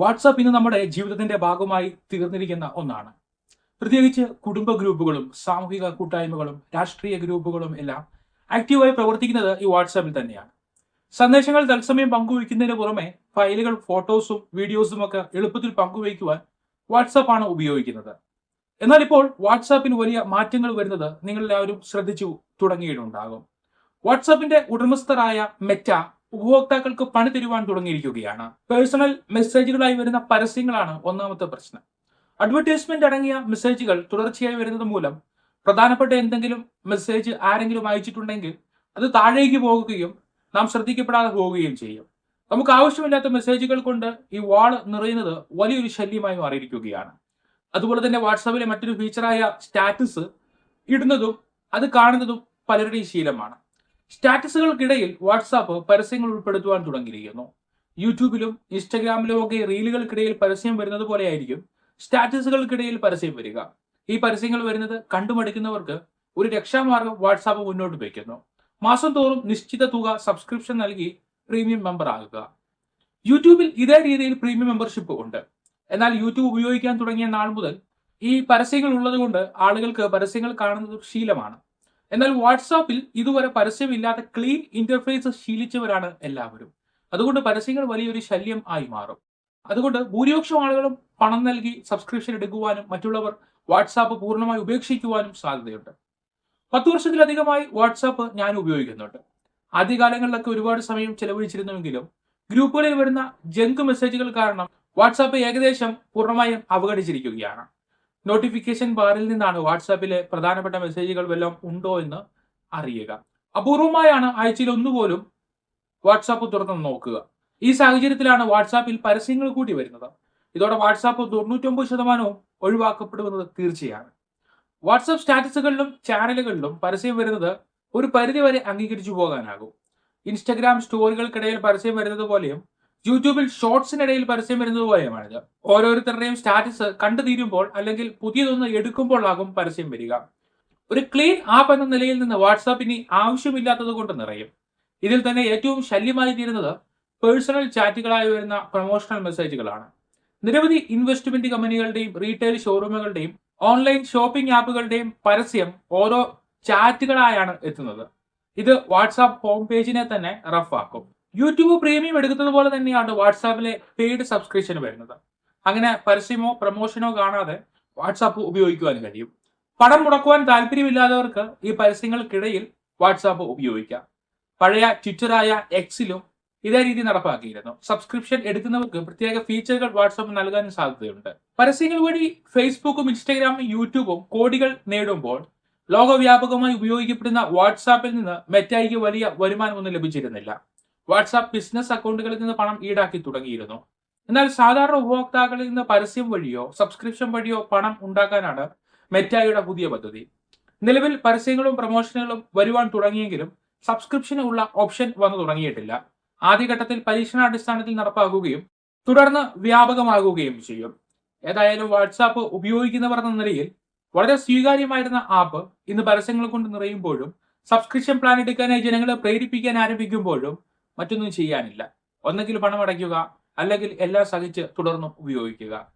WhatsApp ഇന്ന് നമ്മുടെ ജീവിതത്തിന്റെ ഭാഗമായി തീർന്നിരിക്കുന്ന ഒന്നാണ്. പ്രത്യേകിച്ച് കുടുംബ ഗ്രൂപ്പുകളും സാമൂഹിക കൂട്ടായ്മകളും രാഷ്ട്രീയ ഗ്രൂപ്പുകളും എല്ലാം ആക്റ്റീവായി പ്രവർത്തിക്കുന്നത് ഈ വാട്സാപ്പിൽ തന്നെയാണ്. സന്ദേശങ്ങൾ തത്സമയം പങ്കുവയ്ക്കുന്നതിന് പുറമെ ഫയലുകൾ ഫോട്ടോസും വീഡിയോസും ഒക്കെ എളുപ്പത്തിൽ പങ്കുവയ്ക്കുവാൻ വാട്സാപ്പാണ് ഉപയോഗിക്കുന്നത്. എന്നാൽ ഇപ്പോൾ വാട്സാപ്പിന് വലിയ മാറ്റങ്ങൾ വരുന്നത് നിങ്ങൾ എല്ലാവരും ശ്രദ്ധിച്ചു തുടങ്ങിയിട്ടുണ്ടാകും. വാട്സാപ്പിന്റെ ഉടമസ്ഥരായ മെറ്റ ഉപഭോക്താക്കൾക്ക് പണി തരുവാൻ തുടങ്ങിയിരിക്കുകയാണ്. പേഴ്സണൽ മെസ്സേജുകളായി വരുന്ന പരസ്യങ്ങളാണ് ഒന്നാമത്തെ പ്രശ്നം. അഡ്വർടൈസ്മെന്റ് അടങ്ങിയ മെസ്സേജുകൾ തുടർച്ചയായി വരുന്നത് മൂലം പ്രധാനപ്പെട്ട എന്തെങ്കിലും മെസ്സേജ് ആരെങ്കിലും അയച്ചിട്ടുണ്ടെങ്കിൽ അത് താഴേക്ക് പോകുകയും നാം ശ്രദ്ധിക്കപ്പെടാതെ പോവുകയും ചെയ്യും. നമുക്ക് ആവശ്യമില്ലാത്ത മെസ്സേജുകൾ കൊണ്ട് ഈ വാൾ നിറയുന്നത് വലിയൊരു ശല്യമായി മാറിയിരിക്കുകയാണ്. അതുപോലെ തന്നെ വാട്സാപ്പിലെ മറ്റൊരു ഫീച്ചറായ സ്റ്റാറ്റസ് ഇടുന്നതും അത് കാണുന്നതും പലരുടെയും ശീലമാണ്. സ്റ്റാറ്റസുകൾക്കിടയിൽ വാട്സാപ്പ് പരസ്യങ്ങൾ ഉൾപ്പെടുത്തുവാൻ തുടങ്ങിയിരിക്കുന്നു. യൂട്യൂബിലും ഇൻസ്റ്റഗ്രാമിലും ഒക്കെ റീലുകൾക്കിടയിൽ പരസ്യം വരുന്നത് പോലെയായിരിക്കും സ്റ്റാറ്റസുകൾക്കിടയിൽ പരസ്യം വരിക. ഈ പരസ്യങ്ങൾ വരുന്നത് കണ്ടുമടിക്കുന്നവർക്ക് ഒരു രക്ഷാമാർഗം വാട്സാപ്പ് മുന്നോട്ട് വയ്ക്കുന്നു. മാസം തോറും നിശ്ചിത തുക സബ്സ്ക്രിപ്ഷൻ നൽകി പ്രീമിയം മെമ്പർ ആകുക. യൂട്യൂബിൽ ഇതേ രീതിയിൽ പ്രീമിയം മെമ്പർഷിപ്പ് ഉണ്ട്. എന്നാൽ യൂട്യൂബ് ഉപയോഗിക്കാൻ തുടങ്ങിയ നാൾ മുതൽ ഈ പരസ്യങ്ങൾ ഉള്ളതുകൊണ്ട് ആളുകൾക്ക് പരസ്യങ്ങൾ കാണുന്നത് ശീലമാണ്. എന്നാൽ വാട്സാപ്പിൽ ഇതുവരെ പരസ്യമില്ലാത്ത ക്ലീൻ ഇന്റർഫേസ് ശീലിച്ചവരാണ് എല്ലാവരും. അതുകൊണ്ട് പരസ്യങ്ങൾ വലിയൊരു ശല്യം ആയി മാറും. അതുകൊണ്ട് ഭൂരിപക്ഷം ആളുകളും പണം നൽകി സബ്സ്ക്രിപ്ഷൻ എടുക്കുവാനും മറ്റുള്ളവർ വാട്സാപ്പ് പൂർണമായി ഉപേക്ഷിക്കുവാനും സാധ്യതയുണ്ട്. പത്ത് വർഷത്തിലധികമായി വാട്സാപ്പ് ഞാൻ ഉപയോഗിക്കുന്നുണ്ട്. ആദ്യകാലങ്ങളിലൊക്കെ ഒരുപാട് സമയം ചെലവഴിച്ചിരുന്നുവെങ്കിലും ഗ്രൂപ്പുകളിൽ വരുന്ന ജങ്ക് മെസ്സേജുകൾ കാരണം വാട്സാപ്പ് ഏകദേശം പൂർണമായും അവഗണിച്ചിരിക്കുകയാണ്. നോട്ടിഫിക്കേഷൻ ബാറിൽ നിന്നാണ് വാട്സാപ്പിലെ പ്രധാനപ്പെട്ട മെസ്സേജുകൾ വല്ലതും ഉണ്ടോ എന്ന് അറിയുക. അപൂർവമായാണ് ആഴ്ചയിൽ ഒന്നുപോലും വാട്സാപ്പ് തുറന്ന് നോക്കുക. ഈ സാഹചര്യത്തിലാണ് വാട്സാപ്പിൽ പരസ്യങ്ങൾ കൂടി വരുന്നത്. ഇതോടെ വാട്സാപ്പ് തൊണ്ണൂറ്റൊമ്പത് ശതമാനവും ഒഴിവാക്കപ്പെടുന്നത് തീർച്ചയാണ്. വാട്സാപ്പ് സ്റ്റാറ്റസുകളിലും ചാനലുകളിലും പരസ്യം വരുന്നത് ഒരു പരിധിവരെ അംഗീകരിച്ചു പോകാനാകും. ഇൻസ്റ്റഗ്രാം സ്റ്റോറികൾക്കിടയിൽ പരസ്യം വരുന്നത് പോലെയും യൂട്യൂബിൽ ഷോർട്സിനിടയിൽ പരസ്യം വരുന്നത് പോലെയുമാണിത് ഓരോരുത്തരുടെയും സ്റ്റാറ്റസ് കണ്ടു തീരുമ്പോൾ അല്ലെങ്കിൽ പുതിയതൊന്ന് എടുക്കുമ്പോഴാകും പരസ്യം വരിക. ഒരു ക്ലീൻ ആപ്പ് എന്ന നിലയിൽ നിന്ന് വാട്സാപ്പ് ഇനി ആവശ്യമില്ലാത്തത് കൊണ്ട് നിറയും. ഇതിൽ തന്നെ ഏറ്റവും ശല്യമായി തീരുന്നത് പേഴ്സണൽ ചാറ്റുകളായി വരുന്ന പ്രൊമോഷണൽ മെസ്സേജുകളാണ്. നിരവധി ഇൻവെസ്റ്റ്മെന്റ് കമ്പനികളുടെയും റീറ്റെയിൽ ഷോറൂമുകളുടെയും ഓൺലൈൻ ഷോപ്പിംഗ് ആപ്പുകളുടെയും പരസ്യം ഓരോ ചാറ്റുകളായാണ് എത്തുന്നത്. ഇത് വാട്സാപ്പ് ഹോം പേജിനെ തന്നെ റഫാക്കും. യൂട്യൂബ് പ്രീമിയം എടുക്കുന്നത് പോലെ തന്നെയാണ് വാട്സാപ്പിലെ പെയ്ഡ് സബ്സ്ക്രിപ്ഷൻ വരുന്നത്. അങ്ങനെ പരസ്യമോ പ്രൊമോഷനോ കാണാതെ വാട്സാപ്പ് ഉപയോഗിക്കുവാൻ കഴിയും. പണം മുടക്കുവാൻ താല്പര്യമില്ലാത്തവർക്ക് ഈ പരസ്യങ്ങൾക്കിടയിൽ വാട്സാപ്പ് ഉപയോഗിക്കാം. പഴയ ട്വിറ്ററായ എക്സിലും ഇതേ രീതി നടപ്പാക്കിയിരുന്നു. സബ്സ്ക്രിപ്ഷൻ എടുക്കുന്നവർക്ക് പ്രത്യേക ഫീച്ചറുകൾ വാട്സാപ്പ് നൽകാനും സാധ്യതയുണ്ട്. പരസ്യങ്ങൾ വഴി ഫേസ്ബുക്കും ഇൻസ്റ്റാഗ്രാമും യൂട്യൂബും കോടികൾ നേടുമ്പോൾ ലോകവ്യാപകമായി ഉപയോഗിക്കപ്പെടുന്ന വാട്സാപ്പിൽ നിന്ന് മെറ്റായിക്ക് വലിയ വരുമാനമൊന്നും ലഭിച്ചിരുന്നില്ല. വാട്സാപ്പ് ബിസിനസ് അക്കൗണ്ടുകളിൽ നിന്ന് പണം ഈടാക്കി തുടങ്ങിയിരുന്നു. എന്നാൽ സാധാരണ ഉപഭോക്താക്കളിൽ നിന്ന് പരസ്യം വഴിയോ സബ്സ്ക്രിപ്ഷൻ വഴിയോ പണം ഉണ്ടാക്കാനാണ് മെറ്റായുടെ പുതിയ പദ്ധതി. നിലവിൽ പരസ്യങ്ങളും പ്രൊമോഷനുകളും വരുവാൻ തുടങ്ങിയെങ്കിലും സബ്സ്ക്രിപ്ഷന് ഉള്ള ഓപ്ഷൻ വന്നു തുടങ്ങിയിട്ടില്ല. ആദ്യഘട്ടത്തിൽ പരീക്ഷണാടിസ്ഥാനത്തിൽ നടപ്പാക്കുകയും തുടർന്ന് വ്യാപകമാകുകയും ചെയ്യും. ഏതായാലും വാട്സാപ്പ് ഉപയോഗിക്കുന്നവർ എന്ന നിലയിൽ വളരെ സ്വീകാര്യമായിരുന്ന ആപ്പ് ഇന്ന് പരസ്യങ്ങൾ കൊണ്ട് നിറയുമ്പോഴും സബ്സ്ക്രിപ്ഷൻ പ്ലാൻ എടുക്കാനായി ജനങ്ങളെ പ്രേരിപ്പിക്കാൻ ആരംഭിക്കുമ്പോഴും മറ്റൊന്നും ചെയ്യാനില്ല. ഒന്നെങ്കിൽ പണം അടയ്ക്കുക അല്ലെങ്കിൽ എല്ലാം സഹിച്ച് തുടർന്നും ഉപയോഗിക്കുക.